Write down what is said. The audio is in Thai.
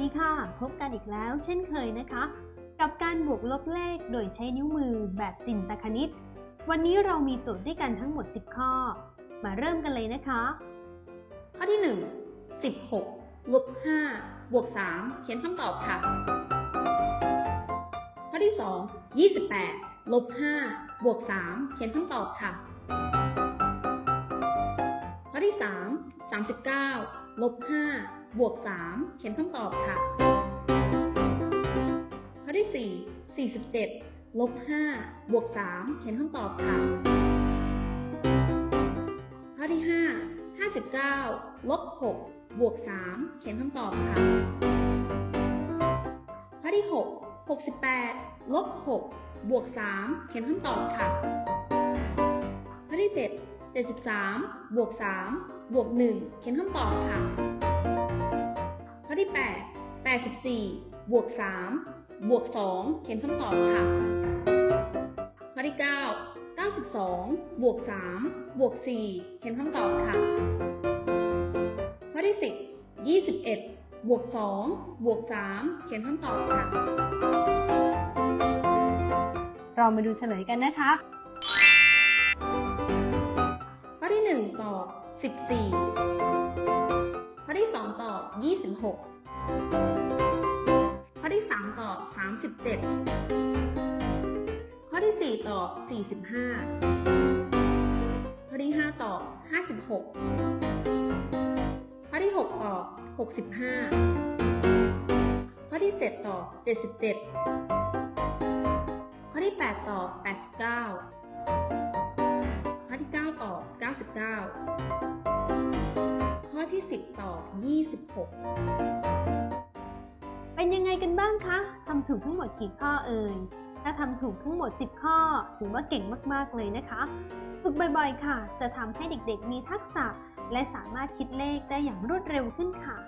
ดีค่ะ พบกันอีกแล้วเช่นเคยนะคะ กับการบวกลบเลขโดยใช้นิ้วมือแบบจินตคณิต วันนี้เรามีโจทย์ด้วยกันทั้งหมด 10 ข้อ มาเริ่มกันเลยนะคะ ข้อที่ 1 16ลบ5บวก3เขียนคำตอบค่ะ ข้อที่ 2 28ลบ5บวก3เขียนคำตอบค่ะ ข้อที่ 3 39 ลบ5บวก 3 เขียนคำตอบค่ะ ข้อที่ 4 47ลบ5บวก 3 เขียนคำตอบค่ะ ข้อที่ 5 59ลบ6บวก 3 เขียนคำตอบค่ะ ข้อที่ 6 68ลบ6บวก 3 เขียนคำตอบค่ะ 73 บวก 3 บวก 1 เขียนคำตอบค่ะ ข้อที่ 8 84 บวก 3 บวก 2 เขียนคำตอบค่ะ ข้อที่ 9 92 บวก 3 บวก 4 เขียนคำตอบค่ะ ข้อที่ 10 21 บวก 2 บวก 3 เขียนคำตอบค่ะ เรามาดูเฉลยกันนะคะ 14ข้อที่2ตอบ 26 ข้อที่ 3 ตอบ 37 ข้อที่ 4 ตอบ 45 ข้อที่ 5 ตอบ 56 ข้อที่ 6 ตอบ 65 ข้อที่ 7 ตอบ 77 ข้อที่ 8 ตอบ 89 99 ข้อที่ 10 ตอบ 26 เป็นยังไงกันบ้างคะทำถูกทั้งหมดกี่ข้อเอ่ย ถ้าทำถูกทั้งหมด 10 ข้อ ถือว่าเก่งมากๆเลยนะคะ ฝึกบ่อยๆ ค่ะ จะทำให้เด็กๆ มีทักษะ และสามารถคิดเลขได้อย่างรวดเร็วขึ้นค่ะ